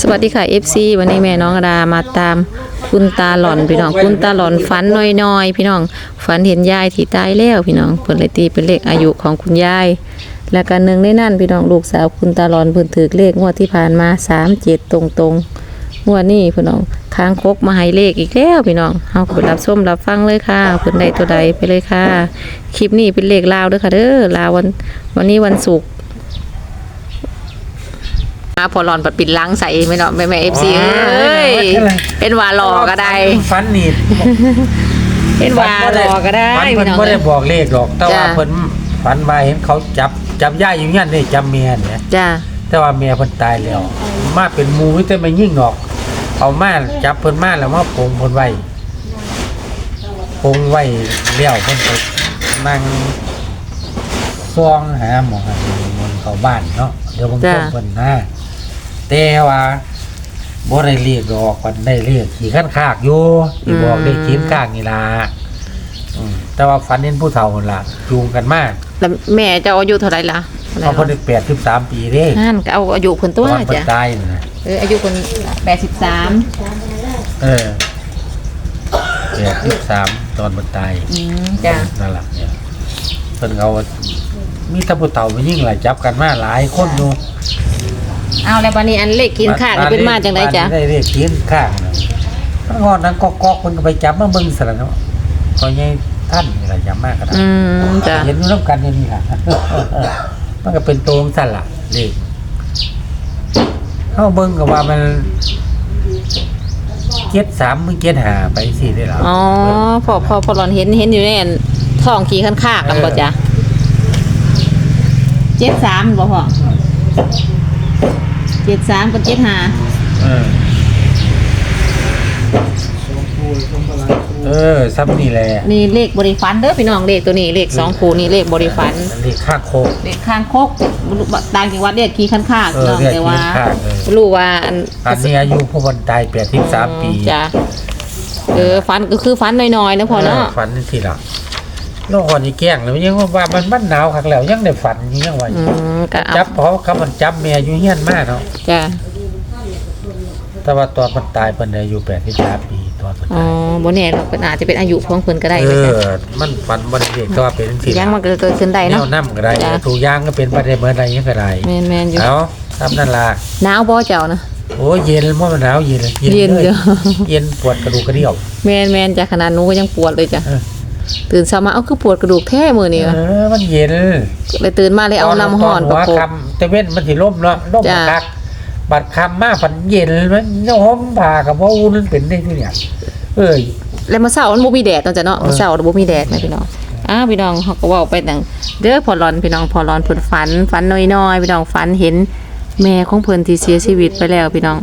สวัสดีค่ะ FC วันนี้แม่น้องอดามาตามคุณตาหล่อนพี่น้อง คุณตาหล่อนฝันน้อยๆพี่น้องฝันเห็นยายที่ตายแล้วพี่น้องเพิ่นเลยตีเป็นเลขอายุของคุณยาย และกันหนึ่งในนั่นพี่น้องลูกสาวคุณตาหล่อนเพิ่นถือเลขงวดที่ผ่านมา37ตรงๆงวดนี้พี่น้องค้างคกมาให้เลขอีกแล้วพี่น้องเฮาไปรับชมรับฟังเลยค่ะเพิ่นได้ตัวใดไปเลยค่ะ คลิปนี้เป็นเลขลาวด้อค่ะเด้อลาววันวันนี้วันศุกร์ พอหลอนปัดปิดล้างใส่ไม่เนาะแม่แม่เอฟซีอ๋อเอ้ยไม่เป็นไรเป็นว่าหลอก็ได้ฟันนี่เป็นว่าหลอก็ได้ฟันพี่เพิ่นน้องบ่ได้บอกเลขหรอก แต่ว่าจ้ะเพิ่นฝันว่าเห็นเขาจับจับย่าอยู่ยันนี่จับเมียเนี่ยจ้าแต่ว่าเมียเพิ่นตายแล้ว มาเป็นหมูแต่ไม่ยิ่งหรอกเอามาจับเพิ่นมาแล้วมาปงเพิ่นไว้ปงไว้เลี้ยวเพิ่นไปนั่งซองหาหมอหาหมอนเข้าบ้านเนาะเดี๋ยวผมส่งเพิ่นนะ แต่ว่าบ่ได้เรียกดอกมันได้เรียกขี่ขั้นคากอยู่ที่บอกได้ขี่คากนี่ล่ะอืมแต่ว่าฝันเห็นผู้เฒ่านั่นล่ะจูงกันมากแล้วแม่จะเอาอายุเท่าไหร่ล่ะเขาเพิ่นได้83ปีเด้นั่นก็เอาอายุเพิ่นตตัวอนเพิ่นจ้ะตายนั่นน่ะเอออายุเพิ่น83เออแปดสิบสามตอนมันตาย อืมจ้ะนั่นแหละเนี่ยเพิ่นเอามีแตะผู้เต่าไปยิ่งหลายจับกันมาหลายคนอยู่ เอาแล้วบัดนี้อันเลขกินข้าวนี่เป็นมาจังไดจ๊ะบ้นได้เรียกกินข้างนะแล้วงอนนั้นก็กอกๆเพิ่นก็ไปจับมาเบิ่งซะแล้วเนาะก็ยังท่านนี่ล่ะจับมากก็ได้อืมจ้ะเห็นอยู่นํกันอยู่นี่ล่ะ มันก็เป็นตัวของสั่นล่ะเลขเฮาเบิ่งก็ว่ามันเจ็ดสามมึงเจ็ดหาไปสิได้ล่ะอ๋อพอพอพอหลอนเห็นเห็นอยู่ในอันท้องขี่ข้างๆกันบ่จ้ะ73บ่พ่อ 73กับ75เออเออซ้ำนี่แหละนี่เลขบริฟันเด้อพี่น้องเลขตัวนี้เลขสองคูนี่เลขบริฟันอันนี้ข้างโคก เลขข้างโคกต่างจังหวัดเรียกขี่ข้างข้างเออเนาะเรียกแต่ว่าขี่ข้างเออ รู้ว่าอันอันนี้อายุผู้วันตายแปดสิบสามปีจ้ะเออฟันก็คือฟันน้อยๆนะพอเนาะฝันทีหลัง โลกคนนี้แกล้งเลยยังว่ามันมันหนาวคักแล้วยังได้ฝันอยู่ยังว่าอืมก็เอาจับเพราะเขามันจับเมียอยู่เฮียนมากเนาะจ้ะแต่ว่าตอนมันตายเป็นอายุแปดสิบสามปีตอนมันอ๋อตายบ่แน่หรอกก็อาจจะเป็นอายุของเพิ่นก็ได้เอนะจ๊ะอมันฝันวันเด็กก็ว่าเป็นทียังมันก็เกิดขึ้นได้แนเนาะ วน้ำก็ได้จ้ะ ถูกย่างก็เป็นประเด็นเมื่อไรยังก็ได้แม่นๆอยู่เอาทำนั่นล่ะหนาวบ่เจ้านะ โอ้ยเย็นมันหนาวเย็นเลยเย็นเลยเยอะเย็นปวดกระดูกกระเดี่ยว แม่นๆจ้ะขนาดหนูก็ยังปวดเลยจ้ะ เออ ตื่นเช้ามาเอ้าคือปวดกระดูกแท้มื้อนี้เอวะอมันเย็นเลยตื่นมาเลยเอาน้ำร้อนตประหัวกบคำแต่เว้นมันสิล่มเนาะล่มจ้ะคักบัดคำมาฝันเย็นมันย้อมผ่ากับว่าอุ่นเป็นได้ที่เนี่ยเอ้ยแล้วมาเช้ามันบ่มีแดดเนาะจ้ะเนาะมาเช้าบ่มีแดดนะพี่น้องอ้าวพี่น้องเขาก็เว้าไปดังเด้อพอร้อนพี่น้องพอร้อนเพิ่นฝันฝันน้อยๆพี่น้องฝันเห็น แม่ของเพิ่นที่เสียชีวิตไปแล้วพี่น้อง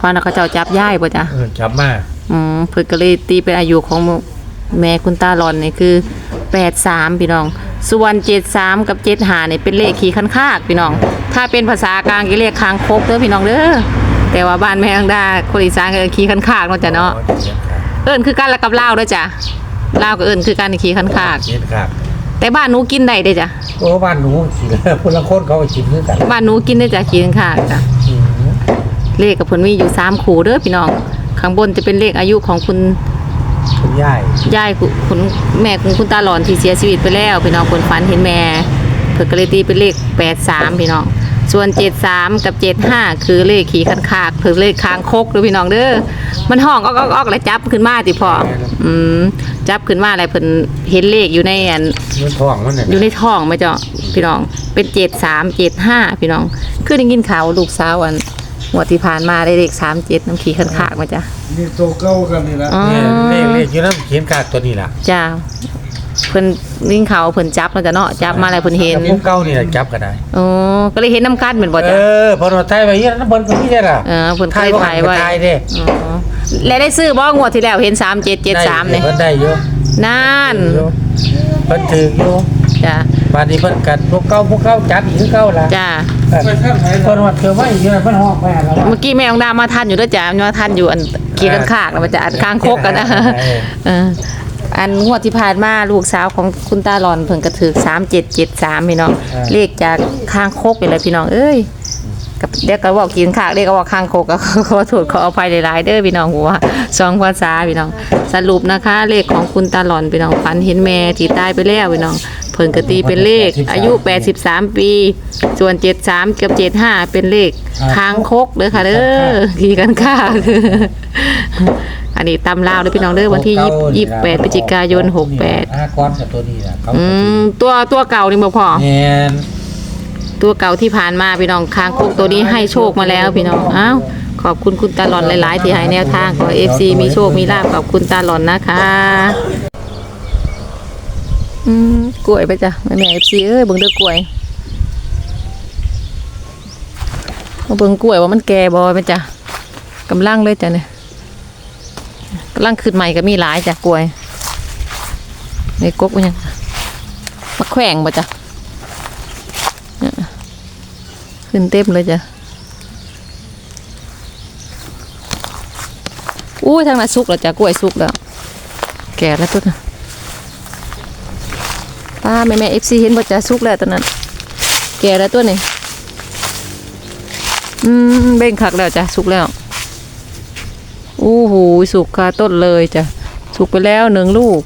ฝันว่าเขาเจ้าจับยายบ่จ้ะเออจับมาอืมเพิ่นก็เลยตีเป็นอายุของ แม่คุณตาหลอนนี่คือ83พี่น้อง ส่วน73กับ75นี่เป็นเลขขี่คันคากพี่น้อง ถ้าเป็นภาษากลางก็เรียกคางคกเด้อพี่น้องเด้อแต่ว่าบ้านแม่อังดาคนอีสานก็ขี่คันคากเนาะจ้ะเนาะเอิ้นคือกันแล้วกับลาวด้วยจ้ะลาวก็เอิ้นคือกันขี่คันคากเย็นคักแต่บ้านหนูกินได้เด้อจ้ะโอ้บ้านหนูสิแล้วคนละคนเขาก็กินด้วยกันบ้านหนูกินได้จ้ะขี่คันคากจ้ะอืมเลขกับเพิ่นมีอยู่3คู่เด้อพี่น้องข้างบนจะเป็นเลขอายุของคุณ คุณยายยายคุณคุณแม่ของคุณตาหลอนที่เสียชีวิตไปแล้วพี่น้องคนฝันเห็นแม่เพิ่นก็เลยตีเป็นเลข83พี่น้องส่วน 73 กับ 75 คือเลขขี่คันคากเพิ่นเลขคางคกเด้อพี่น้องเด้อ มันห้องออกๆๆแล้วจับขึ้นมาติพ่ออืมจับขึ้นมาแล้วเพิ่นเห็นเลขอยู่ในอันเงินทองมันเนี่ยอยู่ในท้องไหมเจ้าพี่น้องเป็นเจ็ดสามเจ็ดห้าพี่น้อง คือได้ยินข่าวลูกสาวอัน งวดที่ผ่านมาได้เลขสามเจ็ดน้ำขี่ขันขากมาจ้ะนี่โตเก้ากันนี่ละอ๋อเนี่ยเลขเลขอยู่น้ำเขียนกากตัวนี้ล่ะจ้าเพิ่นยินข่าวว่าเพิ่นจับแล้วจ้ะเนาะจับมาแล้วเพิ่นเห็นพวกเก้านี่แหละจับก็ได้อ๋อก็เลยเห็นน้ำกันเหมือนบ่เอจ้ะอพอเราไทยไปเยี่ยน้ำเพิ่นก็มีได้ล่ะเออเพิ่นเคยถ่ายไว้ไทยเด้อ๋อแล้วได้ซื้อบ่งวดที่แล้วเห็นสามเจ็ดเจ็ดสามเนี่ยเพิ่นได้อยู่นั่นอยู่เพิ่นถืออยู่ จ้ะบาดนี้เพิ่นกัดพวกเก้าพวกเก้าจับอีกคือเก้าล่ะจ้าเออเพิ่นว่าเธอว่าอีกเยอะเพิ่นฮอกแม่แล้วว่าเมื่อกี้แม่ของดามาทันอยู่ด้วยจ้ะมาทันอยู่อันขี่ขันขากแล้วมันจะอันข้างคกกันนะเอออันงวดที่ผ่านมาลูกสาวของคุณตาหลอนเพิ่นก็ถือสามเจ็ดเจ็ดสามพี่น้องเลขจากข้างโคกไปเลยพี่น้องเอ้ยกับเด็กก็บอกกินข้าวเด็กก็บอกข้างโคกก็ขอโทษขออภัยหลายๆเด้อพี่น้องหัวสองภาษาพี่น้อง สรุปนะคะ เลขของคุณตาหลอนพี่น้องฝันเห็นแม่ที่ตายไปแล้วพี่น้อง เพิ่นกตีเป็นเลข อายุ 83 ปี ส่วน 73 กับ 75 เป็นเลขคางคกเด้อค่ะเด้อขี่กันค่าอันนี้ตำลาวเด้อพี่น้องเด้อวันที่ยี่สิบแปดพฤศจิกายน 68ห้าก้อนกับตัวนี้นะเขาอืมตัวตัวเก่านี่บ่พอแม่นตัวเก่าที่ผ่านมาพี่น้องคางคกตัวนี้ให้โชคมาแล้วพี่น้องอ้าวขอบคุณคุณตาหลอนหลาย ๆ ที่ให้แนวทางขอ FC มีโชคมีลาบขอบคุณตาหลอนนะคะ อืมกล้วยไปจ้ะแม่แม่ FC เอ้ยเบิ่งเด้อกล้วยมาเบิ่งกล้วยว่ามันแก่บ่ไปจ้ะกำลังเลยจ้ะเนี่ยกำลังขึ้นใหม่ก็มีหลายจ้ะกล้วยในกกมันยังมาแขวงบ่จ้ะขึ้นเต็มเลยจ้ะอู้ยทางนั้นสุกแล้วจ้ะกล้วยสุกแล้ว แก่แล้วต้นน่ะ ป้าแม่แม่เอฟซีเห็นบ่จะสุกแล้วตอนนั้น แก่แล้วตัวนี้อืมเบ่งคักแล้วจ้ะสุกแล้วอู้หูสุกคาต้นเลยจ้ะสุกไปแล้วหนึ่งลูก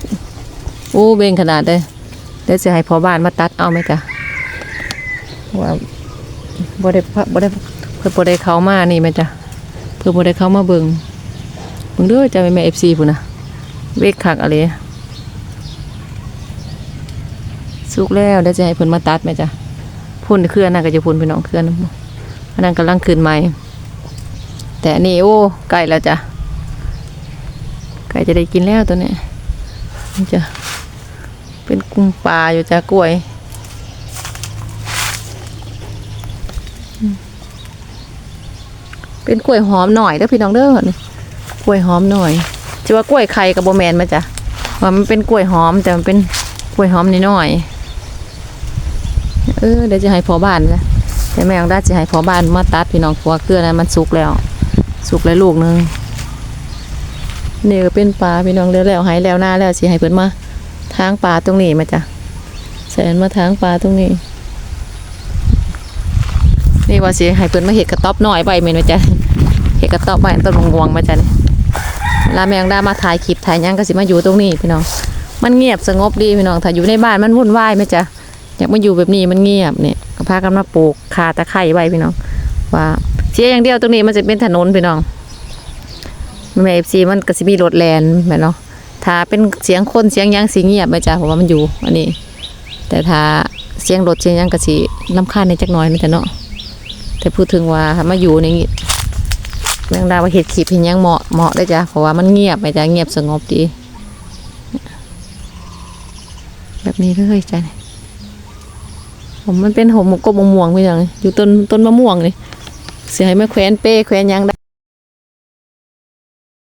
อู้เบ่งขนาดเลยเดี๋ยวจะให้พอบ้านมาตัดเอาไหมจ้ะว่าบ่ได้พะบ่ได้เพิ่นบ่ได้เขามานี่แม่จ้ะเพิ่นบ่ได้เขามาเบิ่งเบิ่งด้อจ้ะแม่แม่ FC พุ่นน่ะเวกคักอะเล สุกแล้วเดี๋ยวจะให้เพิ่นมาตัดแม่จ้ะพุ่นเคลื่อนน่ะก็จะพุ่นพี่น้องเคลื่อนอันนั้นกำลังขึ้นใหม่ แต่อันนี่โอ้ใกล้แล้วจ้ะใกล้จะได้กินแล้วตัวนี้นี่จ้ะเป็นกุ้งปลาอยู่จ้ะกล้วยเป็นกล้วยหอมหน่อยเด้อพี่น้องเด้อกล้วยหอมหน่อยจะว่ากล้วยไข่กับโบแมนมาจ้ะว่ามันเป็นกล้วยหอมแต่มันเป็นกล้วยหอมนิดหน่อย เออเดี๋ยวจะให้พอบ้านนะแต่แม่ของด้าจะให้พอบ้านมาตัดพี่น้องเพราะว่าเครือนั้นมันสุกแล้ว สุกแล้วลูกหนึงนี่ก็เป็นปลาพี่น้องแล้วแล้วหายแล้วหน้าแล้วสิให้เพิ่นมาทางปลาตรงนี้มาจ้ะแสนมาทางปลาตรงนี้ นี่ว่าสิให้เพิ่นมาเห็ดกระต๊อบน้อยใบเมนมาจ้ะเห็ดกระต๊อบใบต้นงวงมาจ้ะนี่ลาแมงดามาถ่ายคลิปถ่ายยังก็สิมาอยู่ตรงนี้พี่น้อง มันเงียบสงบดีพี่น้องถ้าอยู่ในบ้านมันวุ่นวายไหมจ้ะ อยากมาอยู่แบบนี้มันเงียบเนี่ยก็พากันมาปลูกคาตะไคร้ไว้พี่น้อง ว่าเสียอย่างเดียวตรงนี้มันจะเป็นถนนพี่น้องแม่เอฟซีมันก็สิมีรถแลนแม่เนาะถ้าเป็นเสียงคนเสียงยังสีเงียบไหมจ้ะเพราะว่ามันอยู่อันนี้ แต่ถ้าเสียงรถเสียงยังก็สิลำคาญในจักน่อยนะจ๊ะเนาะแต่พูดถึงว่ามาอยู่ในนี้แมงดาวเห็ดขีบเห็นยังเหมาะเหมาะได้จ้ะเพราะว่ามันเงียบไปจ้ะเงียบสงบดี แบบนี้เลยจ้ะนี่ ผมมันเป็นหมกบมะม่วงไปอย่างอยู่ต้นต้นมะม่วงนี่เสียให้มาแขวนเป้แขวนยังได้